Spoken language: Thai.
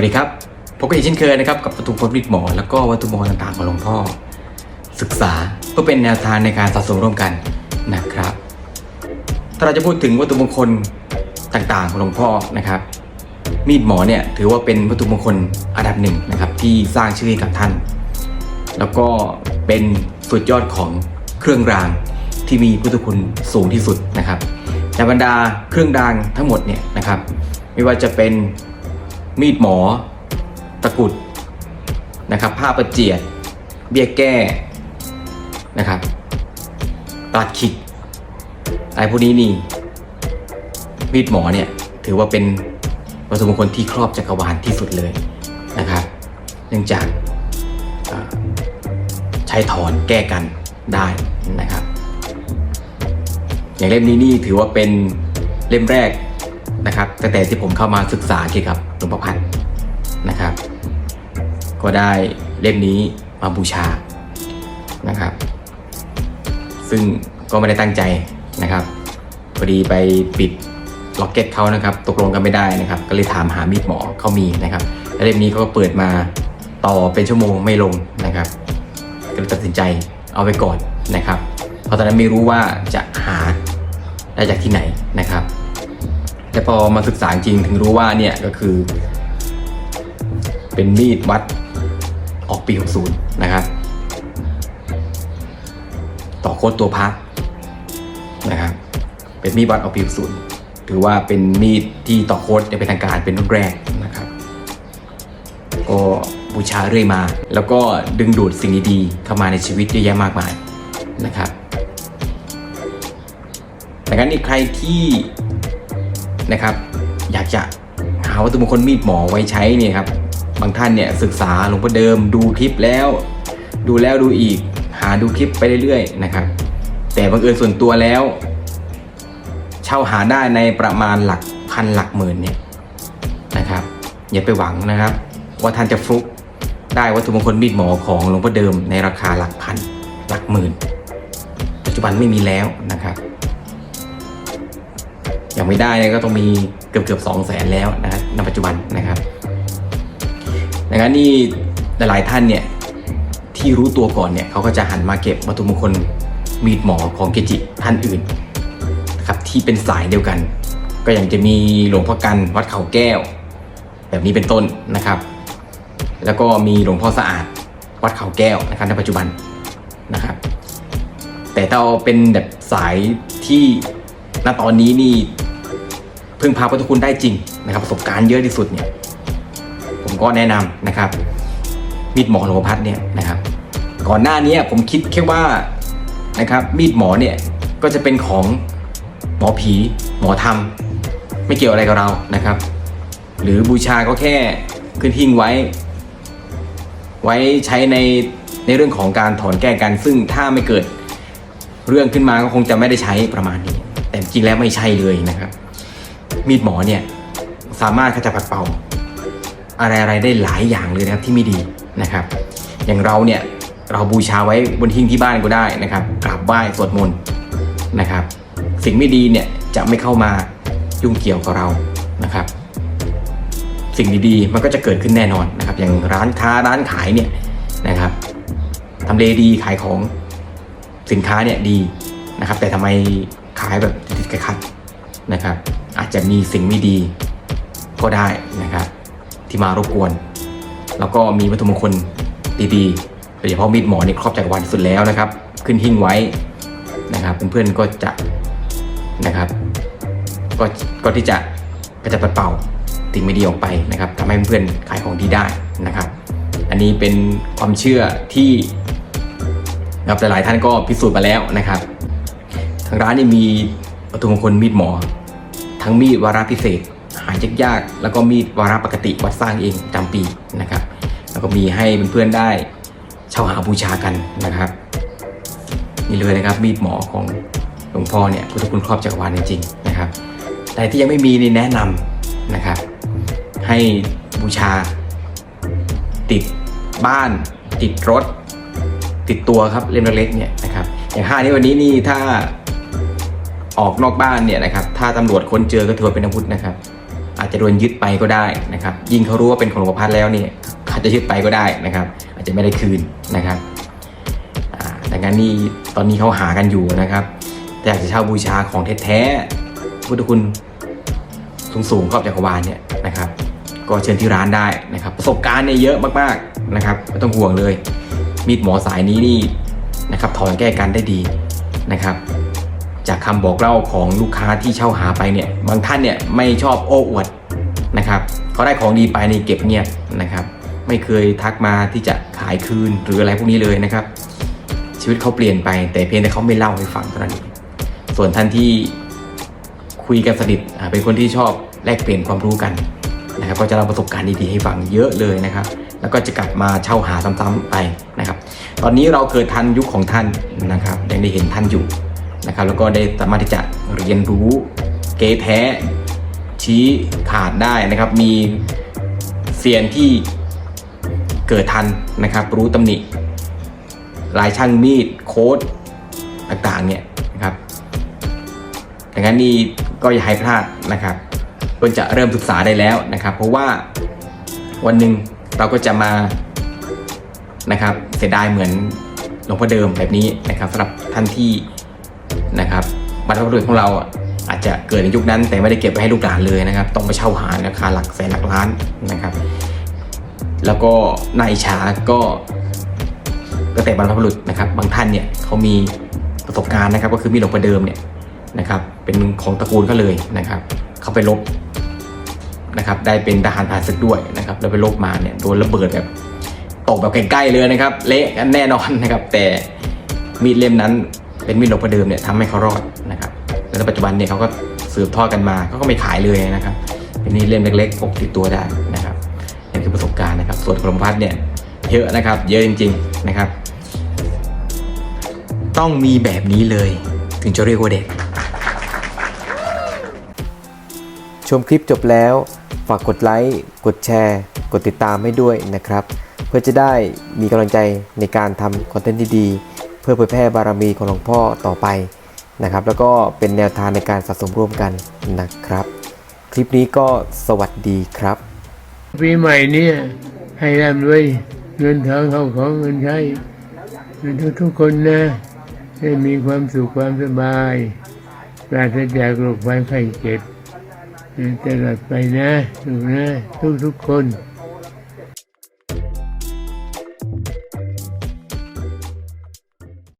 วัสดีครับพบกันอีกเช่นเคยนะครับกับวัตถุพจน์มิตรหมอ แล้วก็วัตถุมงคลต่างๆของหลวงพ่อ ศึกษาเพื่อเป็นแนวทางในการสะสมร่วมกันนะครับ ถ้าเราจะพูดถึงวัตถุมงคลต่างๆของหลวงพ่อนะครับ มีดหมอเนี่ยถือว่าเป็นวัตถุมงคลอันดับหนึ่งนะครับที่สร้างชื่อให้กับท่าน แล้วก็เป็นสุดยอดของเครื่องรางที่มีพุทธคุณสูงที่สุดนะครับในบรรดาเครื่องรางทั้งหมดเนี่ยนะครับ ไม่ว่าจะเป็น มีดหมอ ตะกุดนะครับ ผ้าประเจียด เบี้ยแก้นะครับปลัดขิกอะไรพวกนี้นี่ มีดหมอเนี่ย ถือว่าเป็นวัตถุมงคลที่ครอบจักรวาลที่สุดเลยนะครับ เนื่องจากใช้ถอนแก้กันได้นะครับ อย่างเล่มนี้นี่ถือว่าเป็นเล่มแรก นะครับตั้งแต่ที่ผมเข้ามาศึกษาเกี่ยวกับหลวงพ่อพันธ์นะครับ ก็ได้เล่มนี้มาบูชานะครับ ซึ่งก็ไม่ได้ตั้งใจนะครับพอดีไปปิดล็อกเก็ตเขานะครับ ตกลงกันไม่ได้นะครับ ก็เลยถามหามีดหมอเขามีนะครับแล้วเล่มนี้เขาก็เปิดมาต่อเป็นชั่วโมงไม่ลงนะครับ ก็เลยตัดสินใจเอาไปก่อนนะครับ เพราะตอนนั้นไม่รู้ว่าจะหาได้จากที่ไหนนะครับ แต่พอมาศึกษาจริงถึงรู้ว่าเนี่ยก็คือ เป็นมีดวัดออกปี 60 นะครับ ต่อโคตรตัวพักนะครับ เป็นมีดวัดออกปี 60 ถือว่าเป็นมีดที่ต่อโคตรอย่างเป็นทางการเป็นรุ่นแรกนะครับ ก็บูชาเรื่อยมา แล้วก็ดึงดูดสิ่งดีๆเข้ามาในชีวิตเยอะแยะมากมายนะครับดังนั้นนี่ใครที่ นะครับ อยากจะหาวัตถุมงคลมีดหมอไว้ใช้เนี่ยครับ บางท่านเนี่ยศึกษาหลวงพ่อเดิมดูคลิปแล้ว ดูแล้วดูอีก หาดูคลิปไปเรื่อยๆนะครับ แต่บังเอิญส่วนตัวแล้ว เช่าหาได้ในประมาณหลักพันหลักหมื่นเนี่ยนะครับ อย่าไปหวังนะครับ ว่าท่านจะฟลุกได้วัตถุมงคลมีดหมอของหลวงพ่อเดิมในราคาหลักพันหลักหมื่น ปัจจุบันไม่มีแล้วนะครับ ยังไม่ได้ก็ต้องมีเกือบเกือบสองแสนแล้วนะในปัจจุบันนะครับดังนั้นนี่หลายๆท่านเนี่ยที่รู้ตัวก่อนเนี่ยเขาก็จะหันมาเก็บวัตถุมงคลมีดหมอของเกจิท่านอื่นนะครับที่เป็นสายเดียวกัน ก็อย่างจะมีหลวงพ่อกันวัดเขาแก้ว แบบนี้เป็นต้นนะครับ แล้วก็มีหลวงพ่อสะอาดวัดเขาแก้วนะครับในปัจจุบันนะครับ แต่ถ้าเอาเป็นแบบสายที่ณตอนนี้นี่ พึ่งพาพุทธคุณได้จริงนะครับประสบการณ์เยอะที่สุดเนี่ยผมก็แนะนำนะครับมีดหมอหลวงพัดเนี่ยนะครับก่อนหน้านี้ผมคิดแค่ว่านะครับมีดหมอเนี่ยก็จะเป็นของหมอผีหมอธรรม ไม่เกี่ยวอะไรกับเรานะครับ หรือบูชาก็แค่ขึ้นหิ้งไว้ ไว้ใช้ในในเรื่องของการถอนแก้กัน ซึ่งถ้าไม่เกิดเรื่องขึ้นมาก็คงจะไม่ได้ใช้ประมาณนี้ แต่จริงแล้วไม่ใช่เลยนะครับ มีดหมอเนี่ยสามารถขจัดปัดเป่า อะไรอะไรได้หลายอย่างเลยนะครับที่ไม่ดีนะครับ อย่างเราเนี่ยเราบูชาไว้บนหิ้งที่บ้านก็ได้นะครับกราบไหว้สวดมนต์นะครับ สิ่งไม่ดีเนี่ยจะไม่เข้ามายุ่งเกี่ยวกับเรานะครับ สิ่งดีๆมันก็จะเกิดขึ้นแน่นอนนะครับ อย่างร้านค้าร้านขายเนี่ยนะครับทำเลดีขายของสินค้าเนี่ยดีนะครับ แต่ทำไมขายแบบติดๆขัดนะครับ อาจจะมีสิ่งไม่ดีก็ได้นะครับ ที่มารบกวน แล้วก็มีวัตถุมงคลดีๆโดยเฉพาะมีดหมอนี่ครอบจักรวาลที่สุดแล้วนะครับ ขึ้นหิ้งไว้นะครับเพื่อนๆก็จะนะครับก็ก็ที่จะกระจัดปัดเป่าสิ่งไม่ดีออกไปนะครับทำให้เพื่อนๆขายของดีได้นะครับ อันนี้เป็นความเชื่อที่นะครับหลายๆท่านก็พิสูจน์มาแล้วนะครับ ทางร้านนี่มีวัตถุมงคลมีดหมอ ทั้งมีดวาระพิเศษ หายยากๆ แล้วก็มีดวาระปกติวัดสร้างเองจำปีนะครับ แล้วก็มีให้เพื่อนๆได้เช่าหาบูชากันนะครับนี่เลยนะครับมีดหมอของหลวงพ่อเนี่ยพุทธคุณครอบจักรวาลจริงๆนะครับ แต่ที่ยังไม่มีนี่แนะนำนะครับ ให้บูชา ติดบ้าน ติดรถ ติดตัวครับเล่มเล็กๆเนี่ยนะครับอย่างห้านี้วันนี้นี่ถ้า ออกนอกบ้านเนี่ยนะครับถ้าตำรวจค้นเจอก็ถือว่าเป็นอาวุธนะครับ อาจจะโดนยึดไปก็ได้นะครับ ยิ่งเขารู้ว่าเป็นของหลวงพ่อพัดแล้วเนี่ยอาจจะยึดไปก็ได้นะครับ อาจจะไม่ได้คืนนะครับดังนั้นนี่ตอนนี้เขาหากันอยู่นะครับ แต่อยากจะเช่าบูชาของแท้ๆพุทธคุณสูงๆครอบจักรวาลเนี่ยนะครับ ก็เชิญที่ร้านได้นะครับ ประสบการณ์เนี่ยเยอะมากๆนะครับไม่ต้องห่วงเลย มีดหมอสายนี้นี่นะครับถอนแก้กันได้ดีนะครับ จากคำบอกเล่าของลูกค้าที่เช่าหาไปเนี่ยบางท่านเนี่ยไม่ชอบโอ้อวดนะครับเขาได้ของดีไปในเก็บเงียบนะครับ ไม่เคยทักมาที่จะขายคืนหรืออะไรพวกนี้เลยนะครับ ชีวิตเขาเปลี่ยนไป แต่เพียงแต่เขาไม่เล่าให้ฟังเท่านั้นส่วนท่านที่คุยกันสนิทอ่าเป็นคนที่ชอบแลกเปลี่ยนความรู้กันนะครับก็จะเล่าประสบการณ์ดีๆให้ฟังเยอะเลยนะครับ แล้วก็จะกลับมาเช่าหาซ้ำๆไปนะครับ ตอนนี้เราเกิดทันยุคของท่านนะครับยังได้เห็นท่านอยู่ นะครับแล้วก็ได้สามารถที่จะเรียนรู้เก๊แท้ชี้ขาดได้นะครับ มีเซียนที่เกิดทันนะครับ รู้ตำหนิลายช่างมีดโค้ดต่างๆเนี่ยนะครับดังนั้นนี่ก็อย่าให้พลาดนะครับควรจะเริ่มศึกษาได้แล้วนะครับ เพราะว่าวันหนึ่งเราก็จะมานะครับเสียดายเหมือนหลวงพ่อเดิมแบบนี้นะครับสำหรับท่านที่ นะครับบรรพบุรุษของเราอะอาจจะเกิดในยุคนั้นแต่ไม่ได้เก็บไว้ให้ลูกหลานเลยนะครับ ต้องไปเช่าหาราคาหลักแสนหลักล้านนะครับ แล้วก็นายฉาก็ตั้งแต่บรรพบุรุษนะครับ บางท่านเนี่ยเขามีประสบการณ์นะครับ ก็คือมีหลวงพ่อเดิมเนี่ยนะครับเป็นของตระกูลเขาเลยนะครับเขาไปลบนะครับได้เป็นทหารผ่านศึกด้วยนะครับแล้วไปลบมาเนี่ยโดนระเบิดแบบตกแบบใกล้ๆเลยนะครับ เละแน่นอนนะครับ แต่มีดเล่มนั้น เป็นมีดหลวงพ่อเดิมเนี่ยทำให้เขารอดนะครับแล้วปัจจุบันเนี่ยเขาก็สืบทอดกันมาเขาก็ไม่ขายเลยนะครับ เป็นมีดเล่มเล็กๆพกติดตัวได้นะครับนี่คือประสบการณ์นะครับ ส่วนกรมพัฒน์เนี่ยเยอะนะครับ เยอะจริง ๆนะครับ ต้องมีแบบนี้เลย ถึงจะเรียกว่าเด็ก ชมคลิปจบแล้ว ฝากกดไลค์กดแชร์ กดติดตามให้ด้วยนะครับ เพื่อจะได้มีกำลังใจในการทำคอนเทนต์ดีๆ พื่อเผยแพร่บารมีของหลวงพ่อต่อไปนะครับ แล้วก็เป็นแนวทางในการสะสมร่วมกันนะครับ คลิปนี้ก็สวัสดีครับ ปีใหม่เนี่ยให้ร่ำรวยเงินทองเข้าของเงินใช้ทุกทุกคนนะให้มีความสุขความสบายปราศจากโรคภัยไข้เจ็บตลอดไปนะลูกนะทุกทุกคน